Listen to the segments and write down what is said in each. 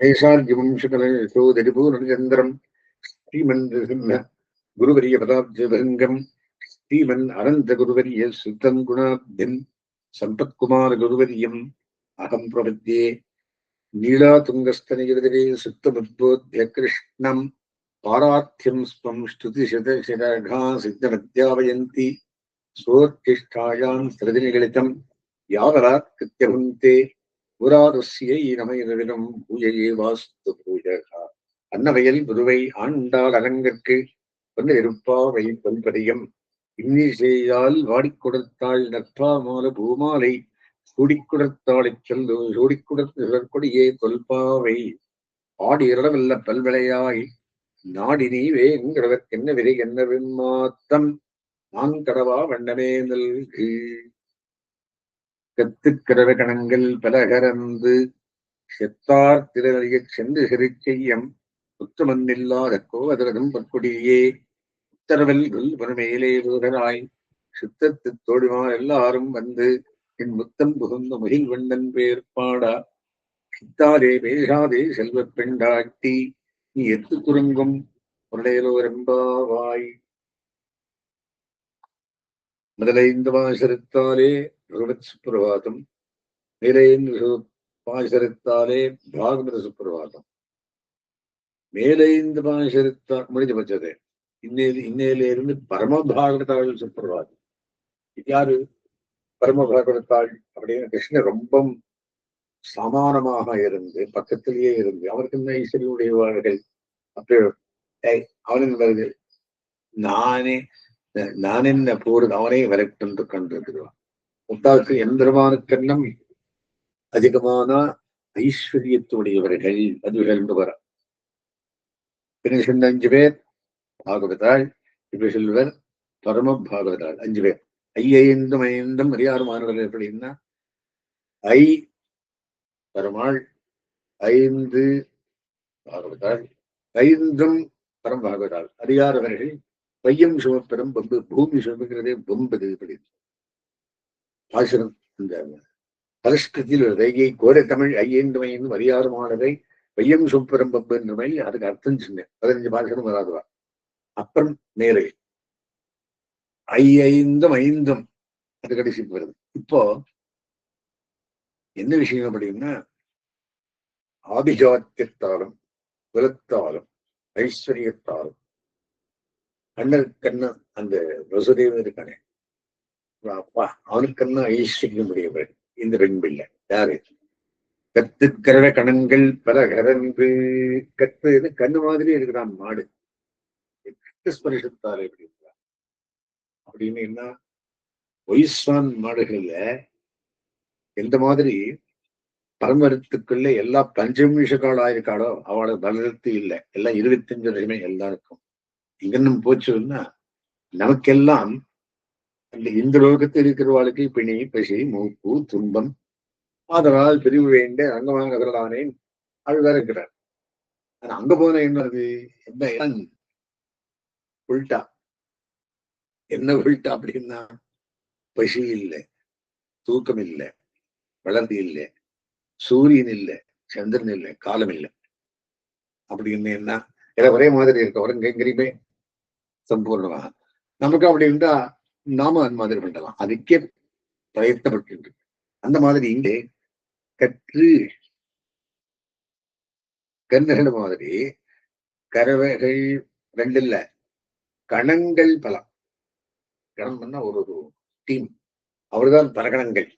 ஏஷார்ஜிவம்சகலோதரிபூர்ணச்சந்திரம் ஸ்ரீமன் சிம்ம குருவரிய பதாப்ஜபங்கம் ஸ்ரீமன் அனந்த குருவரிய சுத்தம் குணாப்தின் சம்பத்குமார குருவரியம் அகம் பிரபத்தியே நீலாதுங்கஸ்தனகிரிதரே சுத்தமுத்போத்திய கிருஷ்ணம் பாரார்த்தியம் ஸ்வம் ஸ்துதிசதசிரகா சித்தமத்யாவயந்தி ஸ்வோர்த்திஷ்டாயாம் ஸ்ரதிநிகழிதம் யாவராத் கிருத்தியபுந்தே புராதஸ்யை நமையிடம் பூஜையே வாஸ்து பூஜகா அன்னவையல் புதுவை ஆண்டாள் அரங்கற்கு வந்து இருப்பாவை பல்படியம் இன்னி செய்தால் கொடுத்தாள் நற்பா மால பூமாலை. சூடிக் கொடுத்தாளைச் செல்லு சூடிக் கொடுத்த தொல்பாவை. ஆடி இரவல்ல பல்விளையாய் நாடினி வேங்கிறதற்கென்ன விதை என்ன விண்மாத்தம் நான் கடவா வண்ணமே நல்கு. கத்துக்கிரவ கணங்கள் பலகரந்து செத்தார் திரறியச் சென்று சிறுச்செய்யம் புத்தமன்னில்லாத கோவதரதும் பற்கொடியே. உத்தரவில் பொறுமையிலே வீரராய் சித்தத்து தோழிமார் எல்லாரும் வந்து என் முத்தம் புகுந்த முகில் வண்ணன் பேர் பாடா சித்தாரே பேசாதே செல்வ பெண்டாட்டி. நீ எத்து குறுங்கும் உடையலோரெம்பாவாய் முதலை இந்த வாசரித்தாலே ருவத் சுப்பிரபாதம் மேலைந்து பாசரித்தாலே பாகவத சுப்பிரபாதம் மேலைந்து பாசரித்தா முடிஞ்சு பச்சதே இன்னையில இன்னையிலிருந்து பரம பாகவதாள் சுப்பிரபாதம் இது யாரு? பரம பாகவதாள் அப்படின்னு கிருஷ்ணன் ரொம்ப சமானமாக இருந்து பக்கத்திலேயே இருந்து அவருக்கு என்ன ஐஸ்வர்ய உடையவார்கள்? அவனுக்கு வருது? நானே நான் என்ன போறது அவனே விரட்டும் கண்டிருக்கிறான் உண்டாக்கு எந்திரமானுக்கென்னம் அதிகமான ஐஸ்வர்யத்துடையவர்கள் அது என்று வர. பின்ன அஞ்சு பேர் பாகவதாள் இப்படி சொல்வர் பரம பாகவதாள் அஞ்சு பேர். ஐயந்தும் ஐந்தும் அறியாறுமானவர்கள் எப்படின்னா ஐ பரமாள் ஐந்து பாகவதாள் ஐந்தும் பரம் பாகவதாள் அறியாதவர்கள் பையம் சுமப்பெரும் பம்பு பூமி சுமக்கிறதே பொம்பது இப்படி. ஆசிரம் இந்த பரஸ்கிருதியில் ரேகை கோர தமிழ் ஐயேந்து ஐந்தும் அறியாறுமானதை பையம் சுமப்பெரும் பம்பு என்ற மாதிரி அதுக்கு அர்த்தம் சொன்னேன் பதினஞ்சு பாசனம் வராதுவா அப்புறம் நேரே ஐந்தும் ஐந்தும் அது கடைசி வருது இப்போ என்ன விஷயம் அப்படின்னா ஆபிஜாத்தியத்தாலும் குலத்தாலும் ஐஸ்வர்யத்தாலும் கண்ணர் கண்ணன் அந்த வசுதேவன் இருக்கானே அப்பா அவனுக்கண்ணா ஐஸ்வர்யம் உடையவர் இந்த பெண் பிள்ளை யாரு கத்துக்கிறவ கணங்கள் பல கரன்று கத்து கண்ணு மாதிரி இருக்கிறான் மாடு. ஸ்பரிசத்தால் எப்படி இருக்கிறான். அப்படின்னு என்ன? ஒய்ஸ்வான் மாடுகள்ல எந்த மாதிரி பரமரத்துக்குள்ள எல்லா பஞ்சமிஷ காலம் ஆயிருக்காளோ அவளோட பலரத்து இல்லை. எல்லாம் இருபத்தஞ்சு வருஷமே எல்லாருக்கும். இங்கன்னு போச்சுன்னா நமக்கெல்லாம் அந்த இந்த லோகத்தில் இருக்கிறவாளுக்கு பிணி பசி மூப்பு துன்பம். அதனால் பிரிவு வேண்ட அங்கமானவர்களானேன் அழுதா இருக்கிறார் ஆனா அங்க போன என்னது? என்ன உள்டா. என்ன உள்டா அப்படின்னா பசி இல்லை தூக்கம் இல்லை வளர்ந்து இல்லை சூரியன் இல்லை சந்திரன் இல்லை காலம் இல்லை. அப்படின்னு என்ன எல்லாம் ஒரே மாதிரி இருக்க ஒரு சம்பூர்ணமாக. சம்பூர்ணமா நமக்கு அப்படி இருந்தா நாம அந்த மாதிரி பண்ணலாம். அதுக்கே பிரயத்தப்பட்டு அந்த மாதிரி இங்கே கற்று கண்ணுகள் மாதிரி கறவைகள் ரெண்டு இல்ல கணங்கள் பலம் கணம் பண்ணா ஒரு ஒரு டீம் அவர்தான் பலகணங்கள்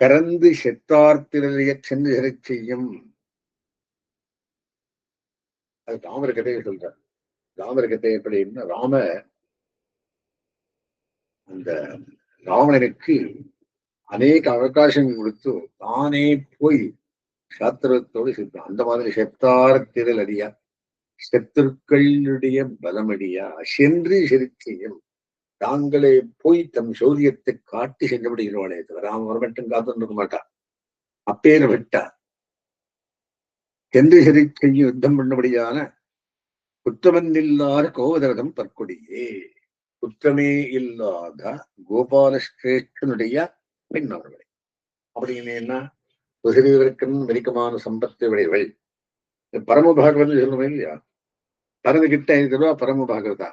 கறந்து செத்தார்த்திரலைய சென்று சிறச் செய்யும்? அது ராமர் கதையை சொல்றார். ராமர் கதை எப்படின்னா ராம அந்த ராவணனுக்கு அநேக அவகாசம் கொடுத்து தானே போய் சாத்திரத்தோடு செத்தான் அந்த மாதிரி செத்தார் திரள் அடியா செத்துருக்களுடைய பலமடியா சென்று சிரிச்சையும் தாங்களே போய் தம் சௌரியத்தை காட்டி சென்றபடுகிறவளே தவிர அவன் மட்டும் காத்திருக்க மாட்டான். அப்பேர் விட்டா சென்று செருக்கையும் யுத்தம் பண்ணபடியான குற்றமன்னில்லாத கோவதரதம் பற்கொடியே. குற்றமே இல்லாத கோபால சிரேஷ்டனுடைய பெண் அவர்களே. அப்படின்னு என்ன? உசிரியவருக்கும் நெருக்கமான சம்பத்தை பரம பாகவதம் சொல்லணும் இல்லையா? பரம கிட்ட ஐந்து ரூபா பரம பாகவதா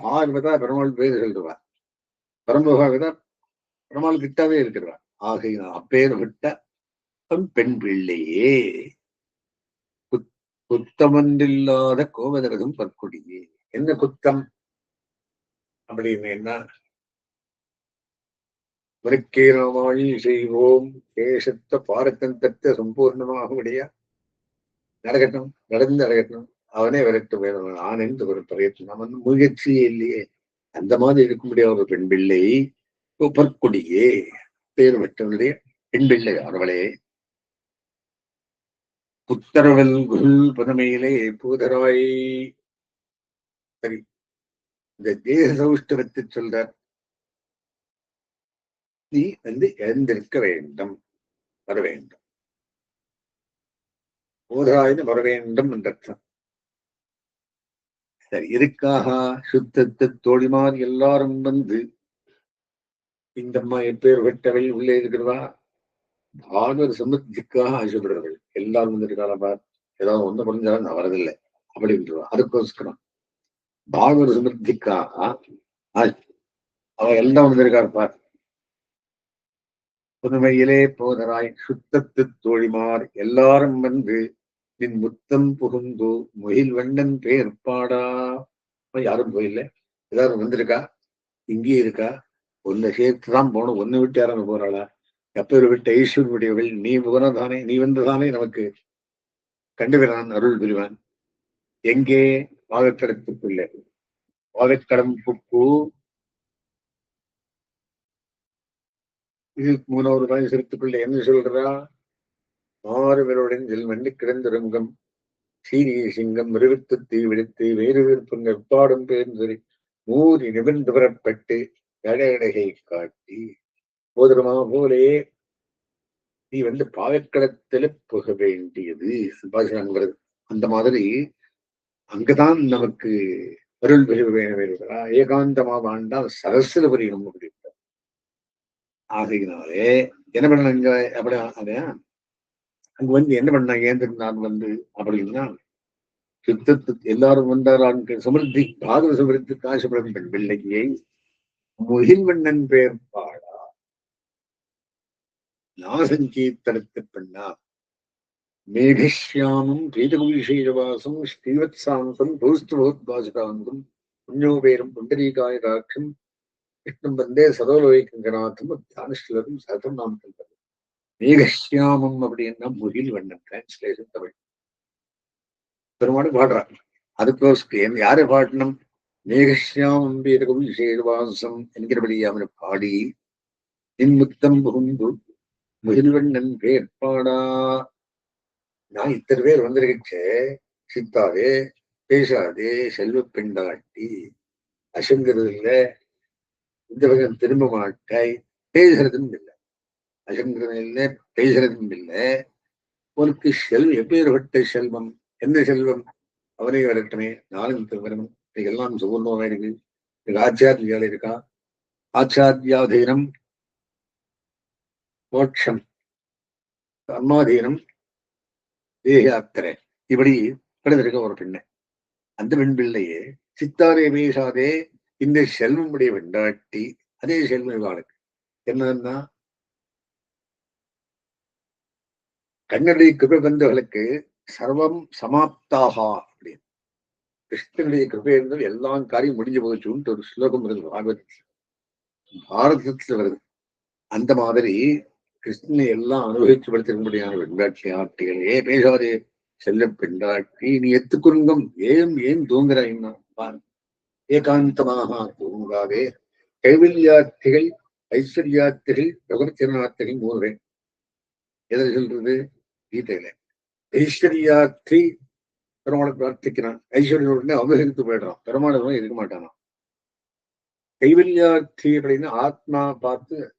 பாகவதா பெருமாள் பேர் சொல்லுவா. பரம பாகவதா பெருமாள் கிட்டாவே இருக்கிறவா. ஆகையினால் அப்பேர் விட்ட பெண் பிள்ளையே. குத்- குத்தமன்றில்லாத கோவதரகம் பற்கொடியே. என்ன குத்தம்? அப்படின்னு என்ன செய்வோம் கேசத்த பாரத்தன் தத்த சம்பூர்ணமாக உடைய நடக்கட்டும் நடந்து நடக்கட்டும். அவனே விரட்டு வேணும் நான் என்று ஒரு பிரயத்னம் வந்து முயற்சியே இல்லையே. அந்த மாதிரி இருக்க முடியாத ஒரு பெண் பிள்ளை பற்கொடியே பேர் பெற்றவனுடைய பெண் பிள்ளை அவளே. புத்தரவல் குல் புதமையிலே பூதராய். சரி. இந்த தேக சௌஷ்டவத்தை சொல்றார். நீ வந்து எழுந்திருக்க வேண்டும் வர வேண்டும். பூதராயின்னு வர வேண்டும் என்ற அர்த்தம் சரி இதுக்காக சுத்தத்தை தோழிமார் எல்லாரும் வந்து இந்த அம்மா எப்பேர் பெற்றவை உள்ளே இருக்கிறதா? பாகவத சமத்திக்காக ஆசைப்படுறவர்கள். எல்லாரும் வந்திருக்காரா பார்? ஏதாவது ஒண்ணு புரிஞ்சாலும் நான் வரதில்லை. அப்படின்றவா அதுக்கோஸ்கரம் பாகவத சமர்த்திக்காக அவர் எல்லாம் வந்திருக்கார் பார். புதுமையிலே போதராய் சுத்தத்து தோழிமார் எல்லாரும் வந்து நின் முத்தம் புகுந்து முகில் வண்ணன் பேர் பாடா. யாரும் போயில்ல. எல்லாரும் வந்திருக்கா? இங்கே இருக்கா? ஒன்னை சேர்த்து தான் போகணும். ஒன்னு விட்டு யாரும் போறாளா? எப்ப விட்டு ஐஸ்வர்யுடையவள் நீ தானே நீ வந்ததானே நமக்கு கண்டுகிறான் அருள் புரிவான். எங்கே வாகக்கடத்துக்குள்ளே வாகக்கடம் புக்கு. இது மூணாவது ரூபாய் என்ன சொல்றா? ஆறுவருடன் மண்ணி கிடந்திருங்கம். சீரிய சிங்கம் மிருகத்து தீ விடுத்து வேறு விருப்பங்கள் பாடும் பேர்ந்தொரு மூறி நிமிர்ந்து வரப்பட்டு எடையடகை காட்டி போதரமா போலே நீ வந்து பாவக்களத்துல புக வேண்டியது. பாசுராங்கிறது அந்த மாதிரி அங்கதான் நமக்கு அருள் பெருக வேணுகிறா ஏகாந்தமா ஆண்டால் சரஸ்ல புரியணும் அப்படின்றார் ஆகையினாலே என்ன பண்ணாங்க அப்படி அதையா அங்க வந்து என்ன பண்ணாங்க ஏந்திருந்தான் வந்து அப்படின்னா யுத்தத்து எல்லாரும் வந்தாரான் சமிருத்தி பாகவ சமிருத்தி காசுபடம் பெண் பிள்ளையை முகில்வண்ணன் பேர் பாடா நாசங்கீர்த்தனத்து பெண்ணா மேகஷ்யாமம் பீதகுவிசேஷவாசம் ஸ்ரீவத்சாந்தம் சாந்தம் பௌஸ்துபோத்பாசகாந்தம் புண்ணியோபேரம் புண்டரீகாய காட்சம் விஷ்ணும் வந்தே சதோலோகநாதம் தியானஸ்லரும் சதம் நாம் சொல்றது மேகஷ்யாமம் அப்படின்னா முகில் வண்ணம் டிரான்ஸ்லேஷன் தமிழ். பெருமாடு பாடுறாங்க அதுக்கோஸ்க்கு யாரை பாடணும்? மேகஷ்யாமம் பீதகம் என்கிறபடியே அவனை பாடி நின்முத்தம் புகுந்து முகில்வண்ணன் பேர் பாடா நான் இத்தனை பேர் வந்திருக்கே சித்தாதே பேசாதே செல்வ பெண்டாட்டி. அசங்கிறது இல்லை இந்த பக்கம் திரும்ப மாட்டாய். பேசுறதும் இல்லை. அசங்கிறதும் இல்லை பேசுறதும் இல்லை. உனக்கு செல்வம் எப்பேற்பட்ட செல்வம்? எந்த செல்வம்? அவனை வரட்டுமே நானும் வரணும் எல்லாம் சுகர்ணமா இருக்கு இன்னைக்கு ஆச்சாரியால் இருக்கா? ஆச்சாரியாதீனம் மோட்சம். அம்மாதீனம் தேகாத்திரை. இப்படி கிடந்திருக்க ஒரு பெண்ணை. அந்த பெண் பிள்ளையே சித்தாரே பேசாதே இந்த செல்வமுடைய வெண்டாட்டி அதே செல்வம் இவாளுக்கு என்னன்னா கண்ணனுடைய கிருபை பந்தர்களுக்கு சர்வம் சமாப்தாகா அப்படின்னு. கிருஷ்ணனுடைய கிருபை இருந்தால் எல்லாம் காரியம் முடிஞ்சு போச்சுன்ட்டு ஒரு ஸ்லோகம் வருது பாகவதத்தில். பாரதத்துல வருது. அந்த மாதிரி கிருஷ்ணனை எல்லாம் அனுபவித்து படுத்திருக்கும்படியான வெண்டாட்சி ஆட்டிகளே பேசாதே செல்ல பெண்டாட்டி நீ எத்துக்குருங்கம் ஏன் ஏன் தூங்குறாய்னா ஏகாந்தமாக தூங்காதே. கைவில்யாத்திகள் ஐஸ்வர்யாத்திகள் பிரகத்திரநார்த்திகள் மூணு எதை சொல்றது? கீதையில. ஐஸ்வர்யாத்தி பெருமாளை பிரார்த்திக்கிறான். ஐஸ்வர்யன் உடனே அபகரித்து போயிடுறான். பெருமாள் இருக்க மாட்டானா கைவில்யாத்தி அப்படின்னு ஆத்மா பார்த்து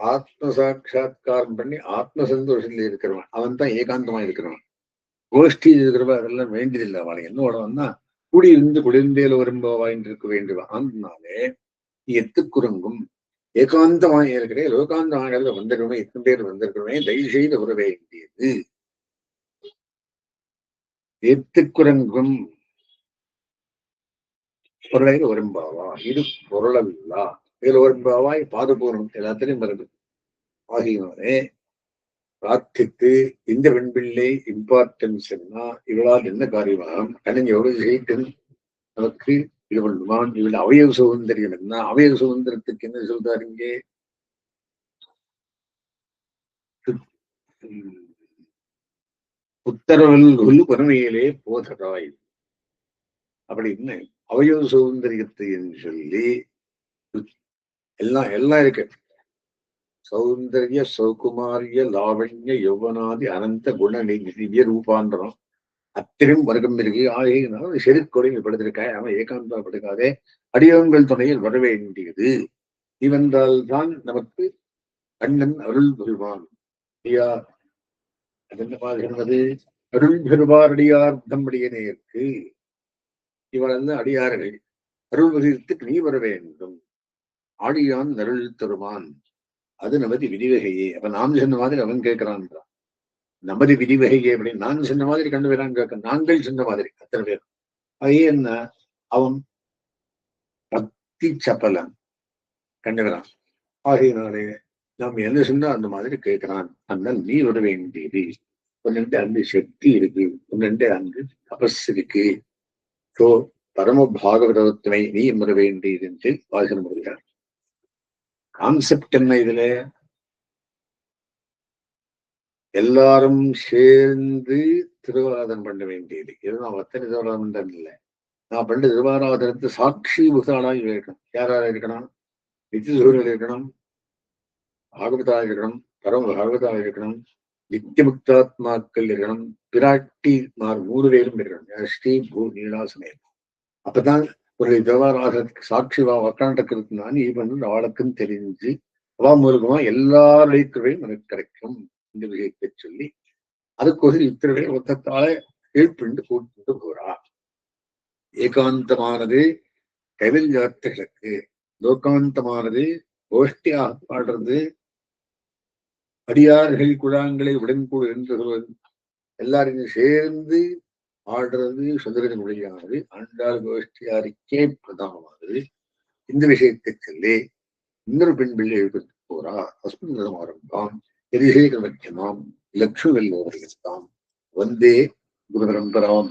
ஆத்ம சாட்சா்காரம் பண்ணி ஆத்ம சந்தோஷத்துல இருக்கிறவன். அவன் தான் ஏகாந்தமா இருக்கிறவன். கோஷ்டி இருக்கிறவ அதெல்லாம் வேண்டியதில்லை அவளை. என்ன உடம்புனா கூடி இருந்து குளிர்ந்தேல வரும்போவா என்று இருக்க வேண்டுவான் அதனாலே நீ எத்துக்குறங்கும் ஏகாந்தமாக இருக்கிறேன் லோகாந்தமாக வந்திருக்கணுமே எத்தனை பேர் வந்திருக்கணுமே தயவு செய்து உற வேண்டியது ஏத்துக்குரங்கும் பொருளை வரும்பாவா? இது பொருளல்லா. இதுல வரும்பாவாய் பாதபூர்வம் எல்லாத்திலையும் வருது. ஆகியோரே பிரார்த்தித்து இந்த வெண்பிள்ளை இம்பார்ட்டன்ஸ் என்ன? இவளால் என்ன காரியமாகும் கலைஞர் எவ்வளவு செய்து நமக்கு இது பண்ணுமான் இவள் அவயவ சுதந்திரம் என்ன? அவயவ சுதந்திரத்துக்கு என்ன சொல்றாரு இங்கே? உத்தரவில் வறுமையிலே போதராய். அப்படின்னு அவயவ சுதந்திரியத்தை என்று சொல்லி எல்லாம் எல்லாம் இருக்கு. சௌந்தரிய சௌகுமாரிய லாவண்ய யௌவனாதி அனந்த குண திவ்ய ரூபான்றோம். அத்திரும் வர்க்கம் இருக்கு ஆகையினால செருக்கொடை படுத்திருக்காய் அவன் ஏகாந்தா படுக்காதே அடியவங்கள் துணையில் வர வேண்டியது. இவென்றால் தான் நமக்கு கண்ணன் அருள் பெறுவான் ஐயா அது என்ன பாடுகிறது அருள் பெறுவார் அடியார்த்தம் அடியனேற்கு இவள் அடியார்கள். அருள் வகித்துக்கு நீ வர வேண்டும். ஆடியான் நருள் தருவான் அது நமது விதிவகையே. அப்ப நாம் சொன்ன மாதிரி அவன் கேட்கிறான். நமது விதிவகையே அப்படின்னு நான் சொன்ன மாதிரி கண்டு வரான் கேட்க நாங்கள் சொன்ன மாதிரி. அத்தனை பேர் அது என்ன? அவன் பக்தி சப்பலன் கண்டு வரான் ஆகையினாலே நாம் என்ன சொன்னா அந்த மாதிரி கேட்கிறான். ஆனால் நீ வர வேண்டியது உன்னிட்ட அங்கு சக்தி இருக்கு. உன்னிட்ட அங்கு தபஸ் இருக்கு. ஸோ பரம பாகவதத்துவை நீ வர வேண்டியது என்று வாசனம் வருகிறார் கான்செப்ட் என்ன இதுல. எல்லாரும் சேர்ந்து திருவாராதனம் பண்ண வேண்டியது. இது நான் அத்தனை திருவாராதனம் இல்லை. நான் பண்ண திருவாராதனத்து சாட்சி புகாளாக இருக்கணும். யாராக இருக்கணும்? நித்திசூரர்கள் இருக்கணும். பாகவதாக இருக்கணும். பரம பாகவதாக இருக்கணும். நித்திய முக்தாத்மாக்கள் இருக்கணும். பிராட்டி மார் மூணு பேரும் இருக்கணும். ஸ்ரீ பூ நீலாசமே அப்பதான் ஒரு தேவாராதனத்துக்கு சாட்சி உக்காண்டிருக்கிறதுனால நீ பண்ணு அவளுக்கும் தெரிஞ்சு அவா மூலமா எல்லாருடைய திருவையும் எனக்கு கிடைக்கும். இந்த விஷயத்தை சொல்லி அதுக்கு ஒரு இத்திரவை மொத்தத்தால கீழ்ப்பிண்டு கூட்டு போறா. ஏகாந்தமானது கைவல்யார்த்தர்களுக்கு லோகாந்தமானது கோஷ்டியாக பாடுறது அடியார்கள் குழாங்களை உடன்கூடு என்று சொல்வது எல்லாரையும் சேர்ந்து ஆடுறது சுந்தரத்தின் மொழியானது ஆண்டாள் கோஷ்டியாருக்கே பிரதானமானது. இந்த விஷயத்தை சொல்லி இன்னொரு பெண் பிள்ளை எழுப்பி போறா. அஸ்மின் ஆரம்பம் எரிசேகரமத்தியமாம் லட்சுமி வெல்லோரையத்தாம் வந்தே குரு பரம்பராம்